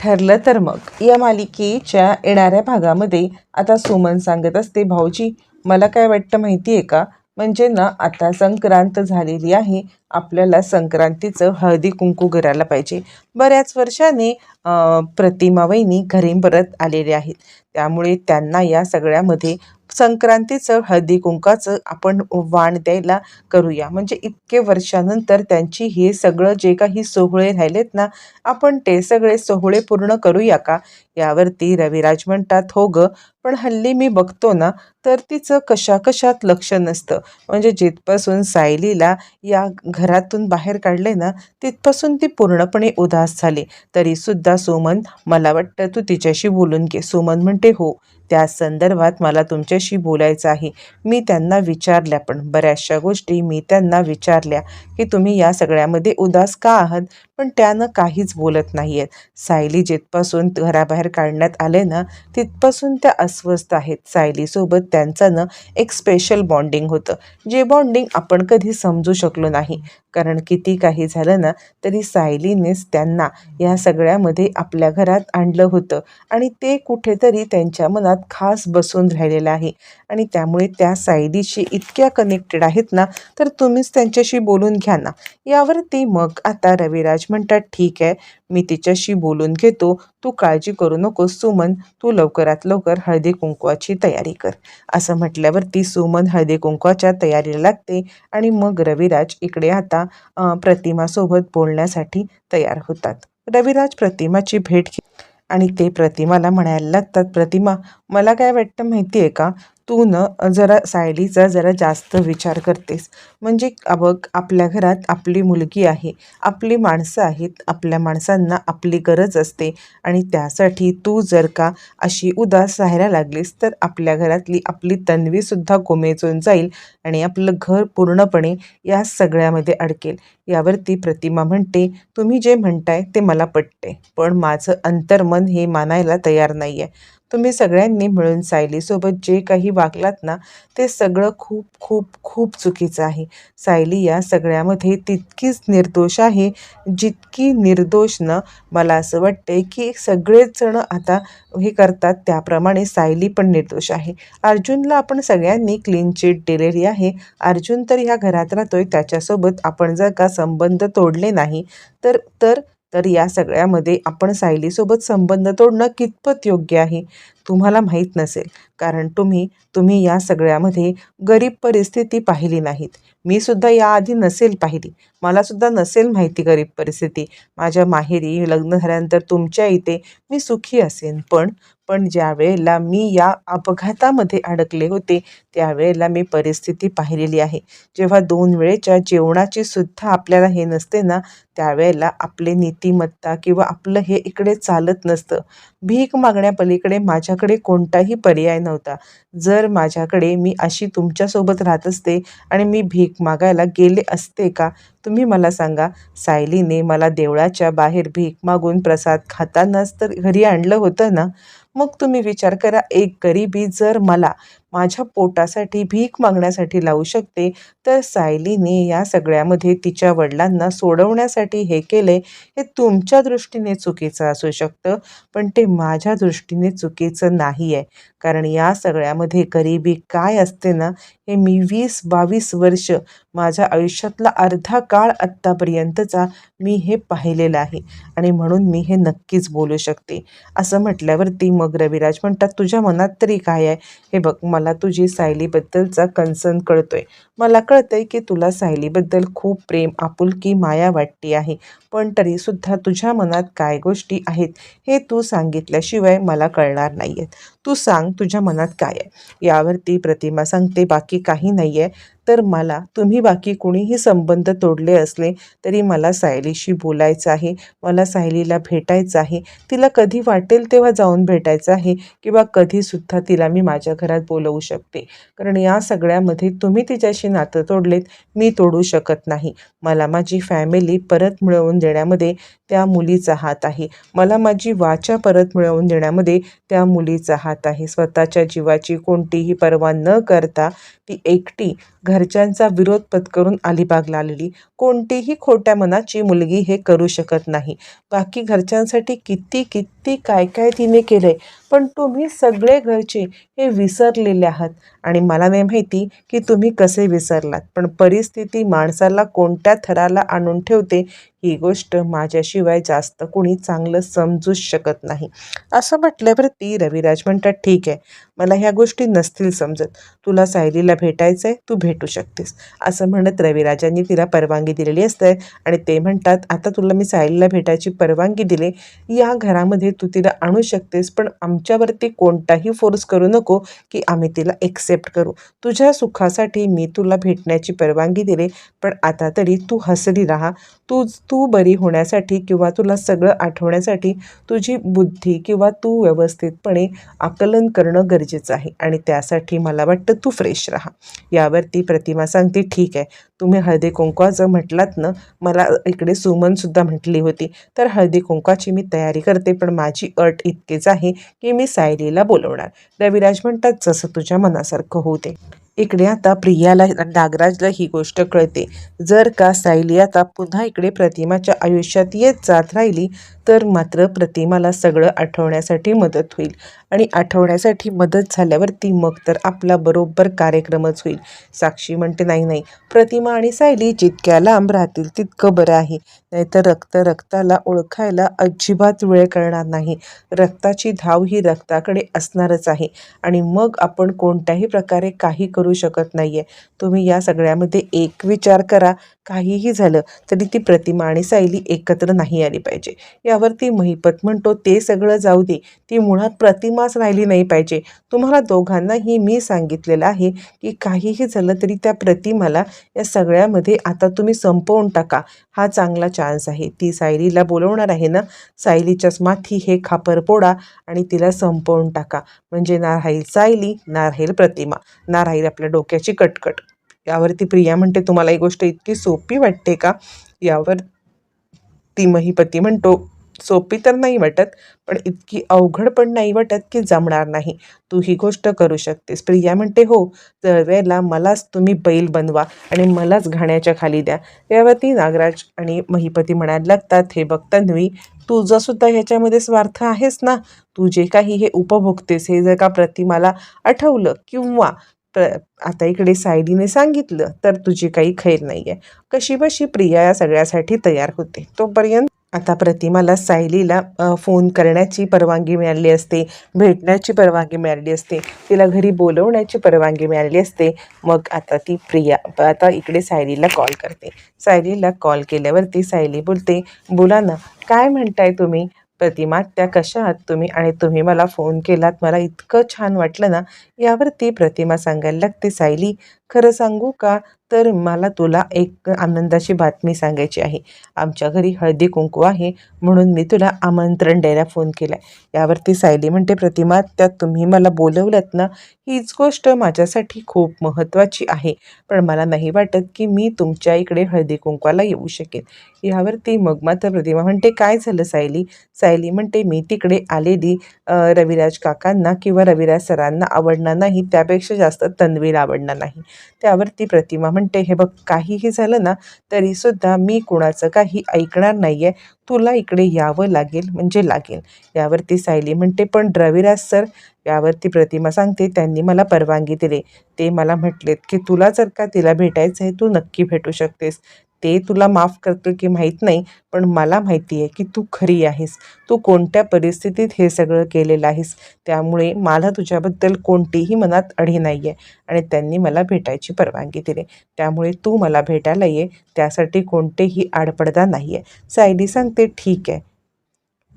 ठरलं तर मग. या मालिकेच्या येणाऱ्या भागामध्ये आता सुमन सांगत असते भाऊजी मला काय वाटतं माहिती आहे का? म्हणजे ना आता संक्रांत झालेली आहे आपल्याला संक्रांतीचं हळदी कुंकू करायला पाहिजे. बऱ्याच वर्षाने प्रतिमा वहिनी घरी परत आलेले आहेत. त्यामुळे त्यांना या सगळ्यामध्ये संक्रांतीचं हळदी कुंकाचं आपण वाण द्यायला करूया. म्हणजे इतके वर्षानंतर त्यांची हे सगळं जे काही सोहळे राहिलेत ना आपण ते सगळे सोहळे पूर्ण करूया का? यावरती रविराज म्हणतात हो ग पण हल्ली मी बघतो ना तर तिचं कशा कशात लक्ष नसतं. म्हणजे जिथपासून सायलीला या घरातून बाहेर काढले ना तिथपासून ती पूर्णपणे उदास झाली. तरीसुद्धा सुमन मला वाटतं तू तिच्याशी बोलून घे. सुमन म्हणते हो त्या संदर्भात मला तुमच्याशी बोलायचं आहे. मी त्यांना विचारल्या पण बऱ्याचशा गोष्टी मी त्यांना विचारल्या की तुम्ही या सगळ्यामध्ये उदास का आहात? पण त्यानं काहीच बोलत नाही आहेत सायली जिथपासून घराबाहेर काढण्यात आले ना तिथपासून त्या अस्वस्थ आहेत. सायलीसोबत त्यांचं ना एक स्पेशल बॉन्डिंग होतं. जे बॉन्डिंग आपण कधी समजू शकलो नाही. कारण किती काही झालं ना तरी सायलीनेच त्यांना या सगळ्यामध्ये आपल्या घरात आणलं होतं. आणि ते कुठेतरी त्यांच्या मनात खास बसून राहिलेलं आहे. आणि त्यामुळे त्या सायलीशी इतक्या कनेक्टेड आहेत ना तर तुम्हीच त्यांच्याशी बोलून घ्या ना. यावरती मग आता रविराज म्हणतात ठीक आहे मी तिच्याशी बोलून घेतो. तू काळजी करू नकोस सुमन. तू लवकरात लवकर हळदी कुंकवाची तयारी कर. असं म्हटल्यावरती सुमन हळदी कुंकवाच्या तयारीला लागते आणि मग रविराज इकडे आता प्रतिमासोबत बोलण्यासाठी तयार होतात. रविराज प्रतिमाची भेट घे आणि ते प्रतिमाला म्हणायला लागतात प्रतिमा मला काय वाटतं माहिती आहे का? तू न जरा सायलीचा जरा जास्त विचार करतेस. म्हणजे बघ आपल्या घरात आपली मुलगी आहे आपली माणसं आहेत आपल्या माणसांना आपली गरज असते. आणि त्यासाठी तू जर का अशी उदास राहायला लागलीस तर आपल्या घरातली आपली तन्वीसुद्धा कोमेजून जाईल आणि आपलं घर पूर्णपणे या सगळ्यामध्ये अडकेल. यावरती प्रतिमा म्हणते तुम्ही जे म्हणताय ते मला पटते पण माझं अंतर्मन हे मानायला तयार नाही आहे तुम्ही सगळ्यांनी मिळून सायलीसोबत जे काही वागलात ना ते सगळं खूप खूप खूप चुकीचं आहे. सायली या सगळ्यामध्ये तितकीच निर्दोष आहे जितकी निर्दोष न मला असं वाटते की सगळेच जण आता हे करतात त्याप्रमाणे सायली पण निर्दोष आहे. अर्जुनला आपण सगळ्यांनी क्लीन चिट दिलेली आहे. अर्जुन तर ह्या घरात राहतोय त्याच्यासोबत आपण जर का संबंध तोडले नाही तर तर तर या सगळ्यामध्ये आपण सायलीसोबत संबंध तोडणं कितपत योग्य आहे? तुम्हाला माहीत नसेल. कारण तुम्ही तुम्ही या सगळ्यामध्ये गरीब परिस्थिती पाहिली नाहीत. मी सुद्धा याआधी नसेल पाहिली. मलासुद्धा नसेल माहिती गरीब परिस्थिती. माझ्या माहेरी लग्न झाल्यानंतर तुमच्या इथे मी सुखी असेन. पण पण ज्या वेळेला मी या अपघातामध्ये अडकले होते त्यावेळेला मी परिस्थिती पाहिलेली आहे. जेव्हा दोन वेळेच्या जेवणाची सुद्धा आपल्याला हे नसते ना त्यावेळेला आपले नीतिमत्ता किंवा आपलं हे इकडे चालत नसतं. भीक मागण्यापलीकडे माझ्याकडे कोणताही पर्याय नव्हता. जर माझ्याकडे मी अशी तुमच्यासोबत राहत असते आणि मी भीक मागायला गेले असते का? तुम्ही मला सांगा सायलीने मला देवळाच्या बाहेर भीक मागून प्रसाद खातानाच तर घरी आणलं होतं ना? मग तुम्ही विचार करा एक गरिबी जर मला माझ्या पोटासाठी भीक मागण्यासाठी लावू शकते तर सायलीने या सगळ्यामध्ये तिच्या वडिलांना सोडवण्यासाठी हे केले हे तुमच्या दृष्टीने चुकीचं असू शकतं पण ते माझ्या दृष्टीने चुकीचं नाही आहे कारण या सगळ्यामध्ये गरिबी काय असते ना? हे मी वीस बावीस वर्ष माझ्या आयुष्यातला अर्धा काळ आत्तापर्यंतचा मी हे पाहिलेलं आहे. आणि म्हणून मी हे नक्कीच बोलू शकते. असं म्हटल्यावरती मग रविराज म्हणतात तुझ्या मनात तरी काय आहे? हे बघ मला तुझी सायलीबद्दलचा कन्सर्न कळतोय. मला कळतंय की तुला सायलीबद्दल खूप प्रेम आपुलकी माया वाटते आहे. पण तरीसुद्धा तुझ्या मनात काय गोष्टी आहेत हे तू सांगितल्याशिवाय मला कळणार नाही आहेत तू सांग तुझ्या मनात काय आहे? यावरती प्रतिमा सांगते बाकी काही नाही आहे तर मला तुम्ही बाकी कुणीही संबंध तोडले असले तरी मला सायलीशी बोलायचं आहे मला सायलीला भेटायचं आहे. तिला कधी वाटेल तेव्हा जाऊन भेटायचं आहे किंवा कधीसुद्धा तिला मी माझ्या घरात बोलवू शकते. कारण या सगळ्यामध्ये तुम्ही तिच्याशी नातं तोडलेत मी तोडू शकत नाही. मला माझी फॅमिली परत मिळवून देण्यामध्ये त्या मुलीचा हात आहे. मला माझी वाचा परत मिळवून देण्यामध्ये त्या मुलीचा हात आहे. स्वतःच्या जीवाची कोणतीही पर्वा न करता ती एकटी घरच्यांचा विरोध पत्करून अलिबागला आलेली कोणतीही खोट्या मनाची मुलगी हे करू शकत नाही. बाकी घरच्यांसाठी किती किती ती काय काय तिने केलंय. पण तुम्ही सगळे घरचे हे विसरलेले आहात. आणि मला नाही माहिती की तुम्ही कसे विसरलात. पण परिस्थिती माणसाला कोणत्या थराला आणून ठेवते ही गोष्ट माझ्याशिवाय जास्त कोणी चांगलं समजूच शकत नाही. असं म्हटल्यावरती रविराज म्हणतात ठीक आहे मला ह्या गोष्टी नसतील समजत. तुला सायलीला भेटायचं आहे तू भेटू शकतेस. असं म्हणत रविराजांनी तिला परवानगी दिलेली असते. आणि ते म्हणतात आता तुला मी सायलीला भेटायची परवानगी दिली. या घरामध्ये तू तिला आणू शकतेस पण आमच्यावरती कोणताही फोर्स करू नको की आम्ही तिला एक्सेप्ट करू. तुझ्या सुखासाठी मी तुला भेटण्याची परवानगी दिली पण आता तरी तू हसली राहा. तू तू बरी होण्यासाठी किंवा तुला सगळं आठवण्यासाठी तुझी बुद्धी किंवा तू व्यवस्थितपणे आकलन करणं गरजेचं आहे आणि त्यासाठी मला वाटतं तू फ्रेश राहा. यावरती प्रतिमा सांगते ठीक आहे. तुम्ही हळदी कुंकवाचं म्हटलात ना मला इकडे सुमनसुद्धा म्हटली होती. तर हळदी कुंकवाची मी तयारी करते पण माझी अट इतकीच आहे की मी सायलीला बोलवणार. रविराज म्हणतात जसं तुझ्या मनासारखं होऊ दे. इकडे आता प्रियाला नागराजला ही गोष्ट कळते. जर का सायली आता पुन्हा इकडे प्रतिमाच्या आयुष्यात येत जात राहिली तर मात्र प्रतिमाला सगळं आठवण्यासाठी मदत होईल. आणि आठवण्यासाठी मदत झाल्यावरती मग तर आपला बरोबर कार्यक्रमच होईल. साक्षी म्हणते नाही नाही प्रतिमा आणि सायली जितक्या लांब राहतील तितकं बरं आहे. नाहीतर रक्त रक्ताला ओळखायला अजिबात वेळ करणार नाही. रक्ताची धाव ही रक्ताकडे असणारच आहे. आणि मग आपण कोणत्याही प्रकारे काही करू शकत नाही आहे तुम्ही या सगळ्यामध्ये एक विचार करा. काहीही झालं तरी ती प्रतिमा आणि सायली एकत्र नाही आली पाहिजे. या यावरती महिपत म्हणतो ते सगळं जाऊ दे. ती मुळात प्रतिमाच राहिली नाही पाहिजे. तुम्हाला दोघांनाही मी सांगितलेलं आहे की काहीही झालं तरी त्या प्रतिमाला या सगळ्यामध्ये आता तुम्ही संपवून टाका. हा चांगला चान्स आहे. ती सायलीला बोलवणार आहे ना? सायलीच्याच माथी हे खापर पोडा आणि तिला संपवून टाका. म्हणजे ना राहील सायली ना राहील प्रतिमा. ना राहील आपल्या डोक्याची कटकट. यावरती प्रिया म्हणते तुम्हाला ही गोष्ट इतकी सोपी वाटते का? यावर ती महिपती म्हणतो सोपी तर नाही वाटत पण इतकी अवघड पण नाही वाटत की जमणार नाही. तू ही गोष्ट करू शकतेस. प्रिया म्हणते हो वेळेला मलाच तुम्ही बैल बनवा आणि मलाच घाण्याच्या खाली द्या. त्यावरती नागराज आणि महिपती म्हणायला लागतात हे बघ तन्वी तुझासुद्धा ह्याच्यामध्ये स्वार्थ आहेस ना? तू जे काही हे उपभोगतेस हे जर का प्रतिमाला आठवलं किंवा प्र आता इकडे सायडीने सांगितलं तर तुझी काही खैर नाही आहे कशी बशी प्रिया या सगळ्यासाठी तयार होते. तोपर्यंत आता प्रतिमाला सायलीला फोन करण्याची परवानगी मिळाली असते भेटण्याची परवानगी मिळाली असते तिला घरी बोलवण्याची परवानगी मिळाली असते मग आता ती प्रिया आता इकडे सायलीला कॉल करते. सायलीला कॉल केल्यावरती सायली बोलते बोला ना काय म्हणताय तुम्ही? प्रतिमा त्या कशा आहात तुम्ही? आणि तुम्ही मला फोन केलात मला इतकं छान वाटलं ना यावरती प्रतिमा सांगायला लागते सायली खरं सांगू का? तर मला तुला एक आनंदाची बातमी सांगायची आहे. आमच्या घरी हळदी कुंकू आहे म्हणून मी तुला आमंत्रण द्यायला फोन केला आहे यावरती सायली म्हणते प्रतिमा त्यात तुम्ही मला बोलवलंत ना हीच गोष्ट माझ्यासाठी खूप महत्त्वाची आहे. पण मला नाही वाटत की मी तुमच्या इकडे हळदी कुंकवाला येऊ शकेन. यावरती मग मात्र प्रतिमा म्हणते काय झालं सायली? सायली म्हणते मी तिकडे आलेली रविराज काकांना किंवा रविराज सरांना आवडणार नाही. त्यापेक्षा जास्त तन्वीला आवडणार नाही. त्यावरती प्रतिमा म्हणते हे बघ काहीही झालं ना तरीसुद्धा मी कुणाचं काही ऐकणार नाही आहे तुला इकडे यावं लागेल म्हणजे लागेल. यावरती सायली म्हणते पण द्रविराज सर यावरती प्रतिमा सांगते त्यांनी मला परवानगी दिली. ते मला म्हटलेत की तुला जर का तिला भेटायचं आहे तू नक्की भेटू शकतेस. ते तुला माफ करतो की माहीत नाही पण मला माहिती आहे की तू खरी आहेस. तू कोणत्या परिस्थितीत हे सगळं केलेलं आहेस? त्यामुळे मला तुझ्याबद्दल कोणतीही मनात अढी नाही आहे आणि त्यांनी मला भेटायची परवानगी दिली. त्यामुळे तू मला भेटायला ये. त्यासाठी कोणतेही आडपडदा नाही आहे सायली सांगते ठीक आहे.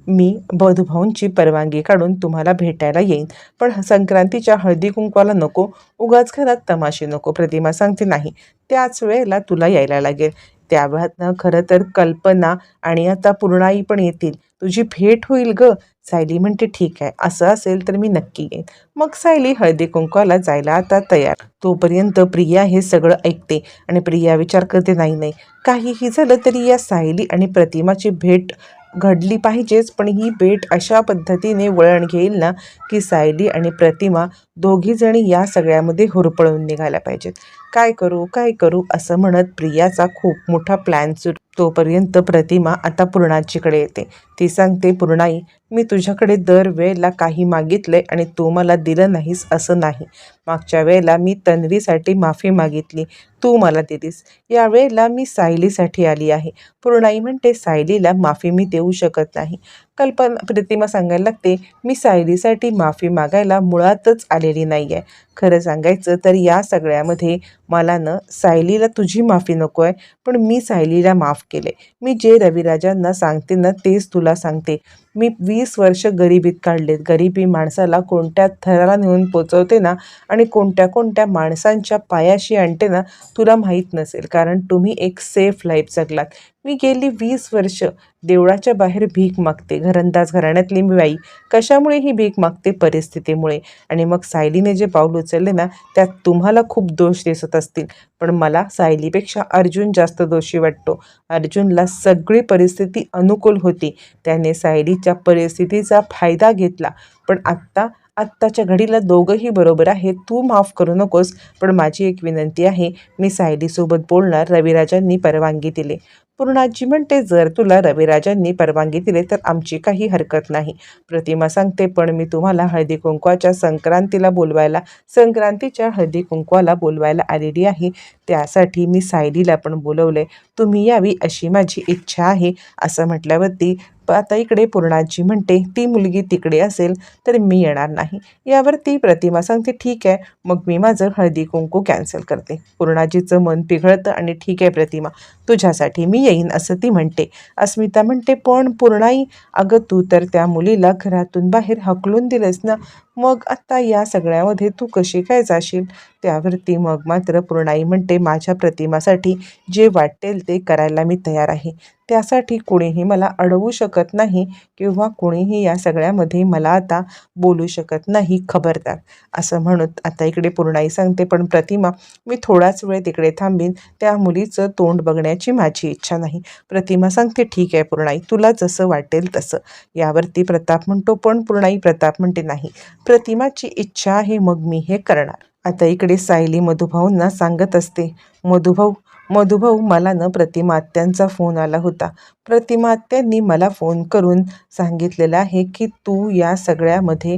मी बधूभाऊंची परवानगी काढून तुम्हाला भेटायला येईन. पण संक्रांतीच्या हळदी कुंकवाला नको उगाच घरात तमाशे नको प्रतिमा सांगते नाही. त्याच वेळेला तुला यायला लागेल. त्यावेळातनं खरं तर कल्पना आणि आता पूर्णाई पण येतील. तुझी भेट होईल ग. सायली म्हणते ठीक आहे. असं असेल तर मी नक्की येईन. मग सायली हळदी कुंकवाला जायला आता तयार. तोपर्यंत प्रिया हे सगळं ऐकते आणि प्रिया विचार करते नाही नाही. काहीही झालं तरी या सायली आणि प्रतिमाची भेट घडली पाहिजेच पण ही भेट अशा पद्धतीने वळण घेईल ना की सायली आणि प्रतिमा दोघीजणी या सगळ्यामध्ये हुरपळून निघाल्या पाहिजेत. काय करू काय करू? असं म्हणत प्रियाचा खूप मोठा प्लॅन सुरू. तोपर्यंत प्रतिमा आता पूर्णाचीकडे येते. ती सांगते पूर्णाई मी तुझ्याकडे दर वेळेला काही मागितलंय आणि तू मला दिलं नाहीस असं नाही. मागच्या वेळेला मी तन्वीसाठी माफी मागितली. तू मला दिलीस. या वेळेला मी सायलीसाठी आली आहे. पूर्णाई म्हणते सायलीला माफी मी देऊ शकत नाही. कल्पना प्रतिमा सांगायला लागते मी सायलीसाठी माफी मागायला मुळातच आलेली नाही आहे खरं सांगायचं तर या सगळ्यामध्ये मला न सायलीला तुझी माफी नको आहे पण मी सायलीला माफ केले मी जे रविराजांना सांगते ना तेच तुला सांगते. मी वीस वर्ष गरिबीत काढलेत. गरिबी माणसाला कोणत्या थराला नेऊन पोचवते ना आणि कोणत्या कोणत्या माणसांच्या पायाशी आणते ना तुला माहीत नसेल. कारण तुम्ही एक सेफ लाईफ जगलात. मी गेली वीस वर्ष देवळाच्या बाहेर भीक मागते. घरंदाज घराण्यातली मी बाई. कशामुळे ही भीक मागते? परिस्थितीमुळे. आणि मग सायलीने जे पाऊल उचलले ना त्यात तुम्हाला खूप दोष दिसत असतील. पण मला सायलीपेक्षा अर्जुन जास्त दोषी वाटतो. अर्जुनला सगळी परिस्थिती अनुकूल होती. त्याने सायली सायलीच्या परिस्थितीचा फायदा घेतला. पण आत्ता आत्ताच्या घडीला दोघंही बरोबर आहे तू माफ करू नकोस पण माझी एक विनंती आहे मी सायलीसोबत बोलणार रविराजांनी परवानगी दिली. पूर्णाजी म्हणते जर तुला रविराजांनी परवानगी दिली तर आमची काही हरकत नाही. प्रतिमा सांगते पण मी तुम्हाला हळदी कुंकवाच्या संक्रांतीला बोलवायला संक्रांतीच्या हळदी कुंकवाला बोलवायला आलेली आहे. त्यासाठी मी सायलीला पण बोलवले तुम्ही यावी अशी माझी इच्छा आहे. असं म्हटल्यावरती आता इकडे पूर्णाजी म्हणते ती मुलगी तिकडे असेल तर मी येणार नाही. यावरती प्रतिमा सांगते ठीक आहे मग मी माझं हळदी कुंकू कॅन्सल करते. पूर्णाजीचं मन पिघळतं आणि ठीक आहे प्रतिमा तुझ्यासाठी मी येईन असं ती म्हणते. अस्मिता म्हणते पण पूर्णाई अगं तू तर त्या मुलीला घरातून बाहेर हकलून दिलंस ना मग आत्ता या सगळ्यामध्ये तू कशी काय जाशील? त्यावरती मग मात्र पूर्णाई म्हणते माझ्या प्रतिमासाठी जे वाटेल ते करायला मी तयार आहे. त्यासाठी कोणीही मला अडवू शकत नाही किंवा कोणीही या सगळ्यामध्ये मला आता बोलू शकत नाही खबरदार. असं म्हणत आता इकडे पूर्णाई सांगते पण प्रतिमा मी थोडाच वेळ तिकडे थांबीन. त्या मुलीचं तोंड बघण्याची माझी इच्छा नाही. प्रतिमा सांगते ठीक आहे पूर्णाई तुला जसं वाटेल तसं. यावरती प्रताप म्हणतो पण पूर्णाई प्रताप म्हणते नाही. प्रतिमाची इच्छा आहे मग मी हे करणार. आता इकडे सायली मधुभाऊंना सांगत असते मधुभाऊ मधुभाऊ मला न प्रतिमा आत्यांचा फोन आला होता. प्रतिमा त्यांनी मला फोन करून सांगितलेलं आहे की तू या सगळ्यामध्ये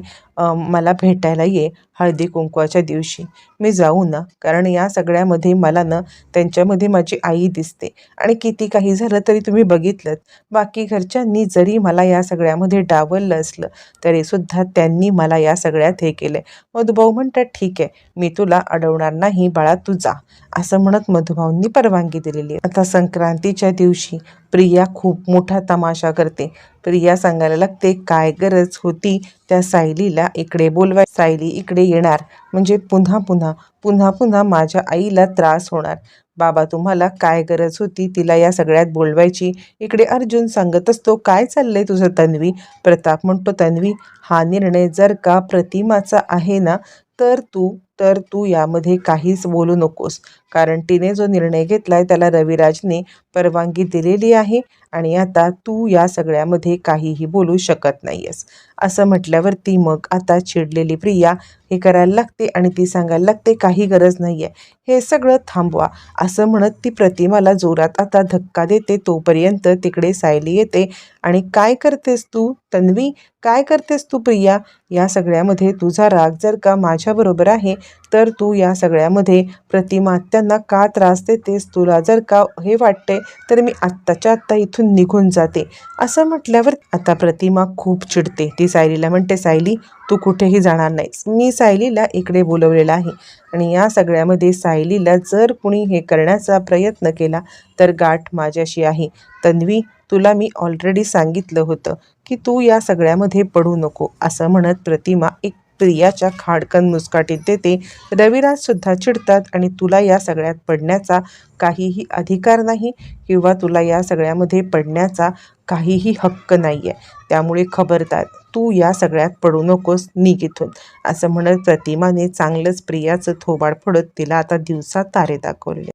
मला भेटायला ये हळदी कुंकवाच्या दिवशी. मी जाऊ ना कारण या सगळ्यामध्ये मला ना त्यांच्यामध्ये माझी आई दिसते. आणि किती काही झालं तरी तुम्ही बघितलं बाकी घरच्यांनी जरी मला या सगळ्यामध्ये डावललं असलं तरीसुद्धा त्यांनी मला या सगळ्यात हे केलं आहे मधुभाऊ म्हणतात ठीक आहे मी तुला अडवणार नाही बाळा तू जा. असं म्हणत मधुभाऊंनी परवानगी दिलेली आहे. आता संक्रांतीच्या दिवशी प्रिया खूप मोठा तमाशा करते. प्रिया सांगायला लागते काय गरज होती त्या सायलीला इकडे बोलवाय सायली इकडे येणार. म्हणजे पुन्हा पुन्हा पुन्हा पुन्हा माझ्या आईला त्रास होणार. बाबा तुम्हाला काय गरज होती तिला या सगळ्यात बोलवायची? इकडे अर्जुन सांगत असतो काय चाललंय तुझं तन्वी? प्रताप म्हणतो तन्वी हा निर्णय जर का प्रतिमाचा आहे ना तर तू तर तू यामध्ये काहीच बोलू नकोस. कारण तिने जो निर्णय घेतला आहे त्याला रविराजने परवानगी दिलेली आहे आणि आता तू या सगळ्यामध्ये काहीही बोलू शकत नाही आहेस असं म्हटल्यावरती मग आता चिडलेली प्रिया हे करायला लागते आणि ती सांगायला लागते काही गरज नाही आहे हे सगळं थांबवा. असं म्हणत ती प्रतिमाला जोरात आता धक्का देते. तोपर्यंत तिकडे सायली येते. आणि काय करतेस तू? तन्वी काय करतेस तू प्रिया? या सगळ्यामध्ये तुझा राग जर का माझ्याबरोबर आहे तर तू या सगळ्यामध्ये प्रतिमा त्यांना का त्रास देतेस? तुला जर का हे वाटते तर मी आत्ताच्या आत्ता इथून निघून जाते. असं म्हटल्यावर आता प्रतिमा खूप चिडते. ती सायलीला म्हणते सायली तू कुठेही जाणार नाहीस. मी सायलीला इकडे बोलवलेला आहे. आणि या सगळ्यामध्ये सायलीला जर कुणी हे करण्याचा प्रयत्न केला तर गाठ माझ्याशी आहे. तन्वी तुला मी ऑलरेडी सांगितलं होतं की तू या सगळ्यामध्ये पडू नको असं म्हणत प्रतिमा एक प्रियाच्या खाडकन मुस्काटीत देते. रविराजसुद्धा चिडतात आणि तुला या सगळ्यात पडण्याचा काहीही अधिकार नाही किंवा तुला या सगळ्यामध्ये पडण्याचा काहीही हक्क नाही आहे त्यामुळे खबरदार तू या सगळ्यात पडू नकोस निघ इथून असं म्हणत प्रतिमाने चांगलंच प्रियाचं थोबाड फोडत तिला आता दिवसात तारे दाखवले.